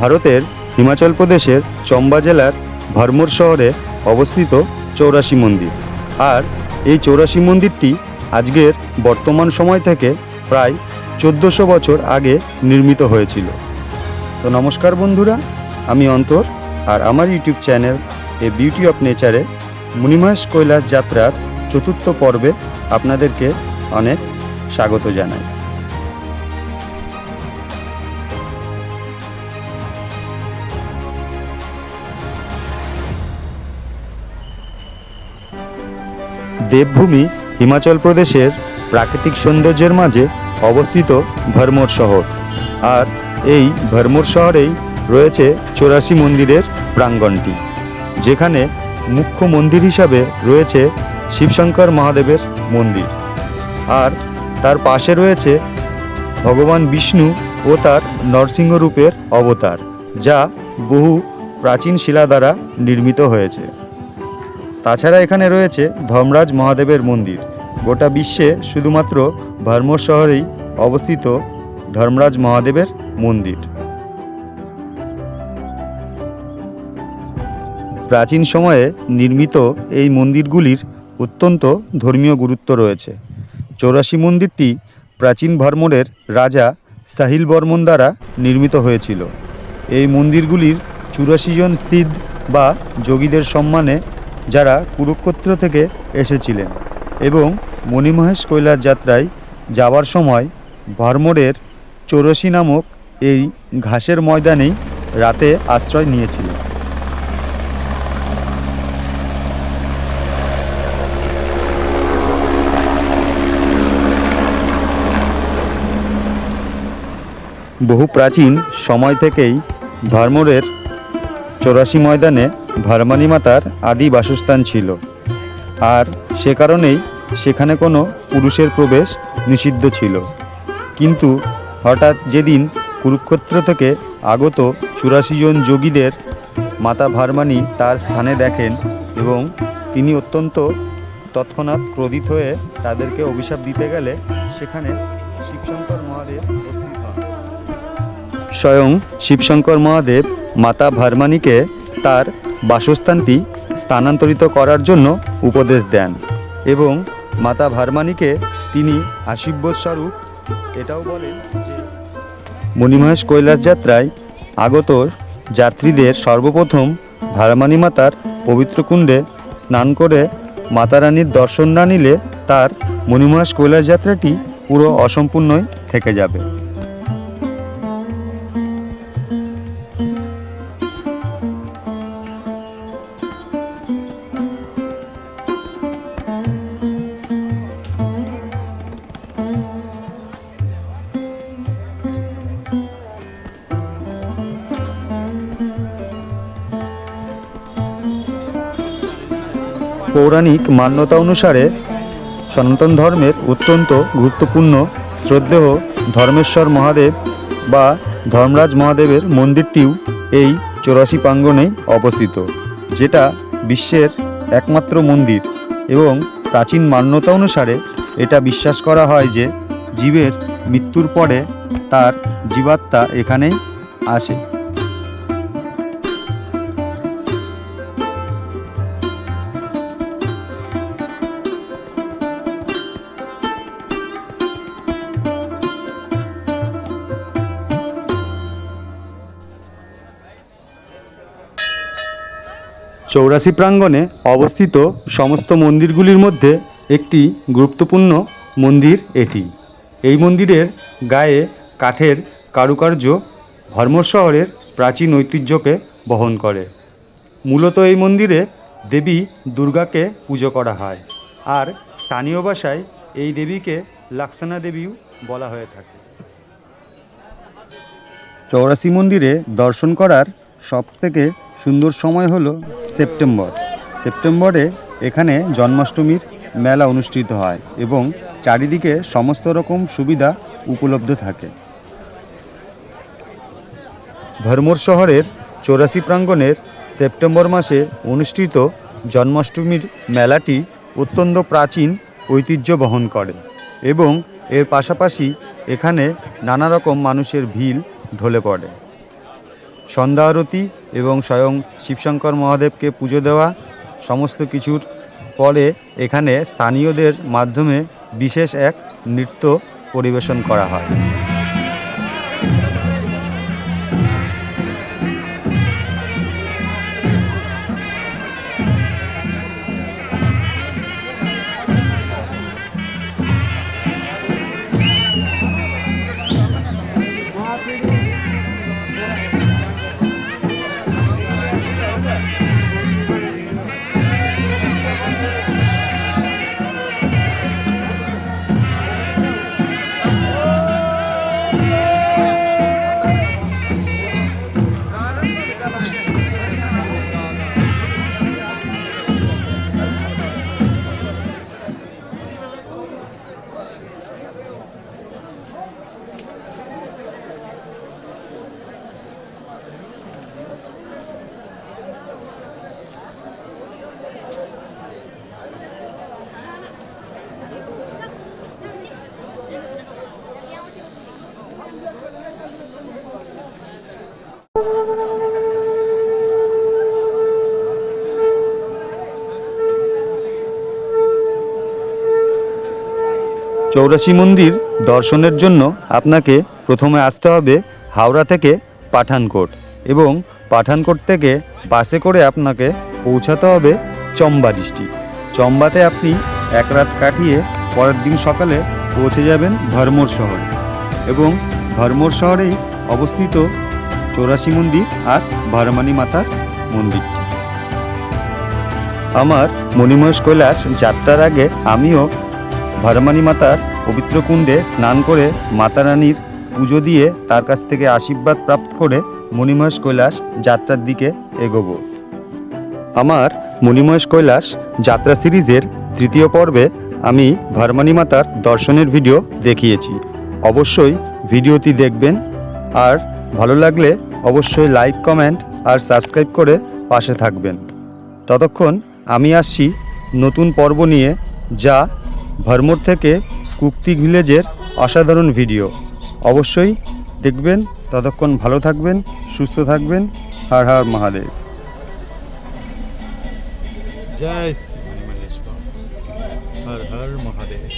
ভারতের হিমাচল প্রদেশের চম্বা জেলার ভরমোর শহরে অবস্থিত চৌরাশি মন্দির। আর এই চৌরাশি মন্দিরটি আজকের বর্তমান সময় থেকে প্রায় চোদ্দোশো বছর আগে নির্মিত হয়েছিল। তো নমস্কার বন্ধুরা, আমি অন্তর আর আমার ইউটিউব চ্যানেল এ বিউটি অফ নেচারে মুনিমাস কৈলাস যাত্রার চতুর্থ পর্বে আপনাদেরকে অনেক স্বাগত জানাই। দেবভূমি হিমাচল প্রদেশের প্রাকৃতিক সৌন্দর্যের মাঝে অবস্থিত ভরমোর শহর। আর এই ভরমোর শহরেই রয়েছে চৌরাশি মন্দিরের প্রাঙ্গণটি যেখানে মুখ্য মন্দির হিসাবে রয়েছে শিবশঙ্কর মহাদেবের মন্দির। আর তার পাশে রয়েছে ভগবান বিষ্ণু ও তার নরসিংহ রূপের অবতার, যা বহু প্রাচীন শিলা দ্বারা নির্মিত হয়েছে। তাছাড়া এখানে রয়েছে ধর্মরাজ মহাদেবের মন্দির। গোটা বিশ্বে শুধুমাত্র ভরমোর শহরেই অবস্থিত ধর্মরাজ মহাদেবের মন্দির। প্রাচীন সময়ে নির্মিত এই মন্দিরগুলির অত্যন্ত ধর্মীয় গুরুত্ব রয়েছে। চৌরাশি মন্দিরটি প্রাচীন ভরমোরের রাজা সাহিল বর্মন দ্বারা নির্মিত হয়েছিল। এই মন্দিরগুলির চুরাশি জন সিদ্ধ বা যোগীদের সম্মানে যারা কুরুক্ষেত্র থেকে এসেছিলেন এবং মণিমহেশ কৈলাস যাত্রায় যাওয়ার সময় ভরমোরের চৌরাশি নামক এই ঘাসের ময়দানেই রাতে আশ্রয় নিয়েছিলেন। বহু প্রাচীন সময় থেকেই ধর্মরের চৌরাশি ময়দানে ভরমানি মাতার আদি বাসস্থান ছিল। আর সে কারণেই সেখানে কোনো পুরুষের প্রবেশ নিষিদ্ধ ছিল। কিন্তু হঠাৎ যেদিন কুরুক্ষেত্র থেকে আগত চুরাশি জন যোগীদের মাতা ভারমানি তার স্থানে দেখেন এবং তিনি অত্যন্ত তৎক্ষণাৎ ক্রোধিত হয়ে তাদেরকে অভিশাপ দিতে গেলে সেখানে শিবশঙ্কর মহাদেব স্বয়ং শিবশঙ্কর মহাদেব মাতা ভারমানিকে তার বাসস্থানটি স্থানান্তরিত করার জন্য উপদেশ দেন এবং মাতা ভারমানিকে তিনি আশীর্বাদ স্বরূপ এটাও বলেন মণিমহেশ কৈলাস যাত্রায় আগত যাত্রীদের সর্বপ্রথম ভারমানি মাতার পবিত্র কুণ্ডে স্নান করে মাতারানীর দর্শন না নিলে তার মণিমহেশ কৈলাস যাত্রাটি পুরো অসম্পূর্ণই থেকে যাবে। পৌরাণিক মান্যতা অনুসারে সনাতন ধর্মের অত্যন্ত গুরুত্বপূর্ণ শ্রদ্ধেয় ধর্মেশ্বর মহাদেব বা ধর্মরাজ মহাদেবের মন্দিরটিও এই চৌরাশি প্রাঙ্গণেই অবস্থিত, যেটা বিশ্বের একমাত্র মন্দির এবং প্রাচীন মান্যতা অনুসারে এটা বিশ্বাস করা হয় যে জীবের মৃত্যুর পরে তার জীবাত্মা এখানেই আসে। চৌরাশি প্রাঙ্গণে অবস্থিত সমস্ত মন্দিরগুলির মধ্যে একটি গুরুত্বপূর্ণ মন্দির এটি। এই মন্দিরের গায়ে কাঠের কারুকার্য ভরমোর শহরের প্রাচীন ঐতিহ্যকে বহন করে। মূলত এই মন্দিরে দেবী দুর্গাকে পুজো করা হয় আর স্থানীয় ভাষায় এই দেবীকে লাক্সানা দেবীও বলা হয়ে থাকে। চৌরাশি মন্দিরে দর্শন করার সবথেকে সুন্দর সময় হলো সেপ্টেম্বর। সেপ্টেম্বরে এখানে জন্মাষ্টমীর মেলা অনুষ্ঠিত হয় এবং চারিদিকে সমস্ত রকম সুবিধা উপলব্ধ থাকে। ভরমোর শহরের চৌরাশি প্রাঙ্গণের সেপ্টেম্বর মাসে অনুষ্ঠিত জন্মাষ্টমীর মেলাটি অত্যন্ত প্রাচীন ঐতিহ্য বহন করে এবং এর পাশাপাশি এখানে নানা রকম মানুষের ভিড় ঢলে পড়ে। সন্ধ্যা আরতি এবং স্বয়ং শিবশঙ্কর মহাদেবকে পুজো দেওয়া সমস্ত কিছুর পরে এখানে স্থানীয়দের মাধ্যমে বিশেষ এক নৃত্য পরিবেশন করা হয়। চৌরাশি মন্দির দর্শনের জন্য আপনাকে প্রথমে আসতে হবে হাওড়া থেকে পাঠানকোট এবং পাঠানকোট থেকে বাসে করে আপনাকে পৌঁছাতে হবে চম্বা ডিস্ট্রিক্ট। চম্বাতে আপনি এক রাত কাটিয়ে পরের দিন সকালে পৌঁছে যাবেন ধর্মর শহরে এবং ধর্মর শহরেই অবস্থিত চৌরাশি মন্দির আর ভারমানি মাতার মন্দিরটি আমার মণিমহেশ কৈলাস যাত্রার আগে আমিও ভারমানি মাতার পবিত্র কুণ্ডে স্নান করে মাতা রানীর পুজো দিয়ে তার কাছ থেকে আশীর্বাদ প্রাপ্ত করে মণিমহেশ কৈলাস যাত্রার দিকে এগোবো। আমার মণিমহেশ কৈলাস যাত্রা সিরিজের তৃতীয় পর্বে আমি ভারমানি মাতার দর্শনের ভিডিও দেখিয়েছি। অবশ্যই ভিডিওটি দেখবেন। আর ভালো লাগলে অবশ্যই লাইক, কমেন্ট আর সাবস্ক্রাইব করে পাশে থাকবেন। ততক্ষণ আমি আসছি নতুন পর্ব নিয়ে, যা ভরমোর থেকে কুক্তি ভিলেজের অসাধারণ ভিডিও। অবশ্যই দেখবেন, ততক্ষণ ভালো থাকবেন, সুস্থ থাকবেন। হার হার মহাদেব। জয় শ্রী হর হর মহাদেব।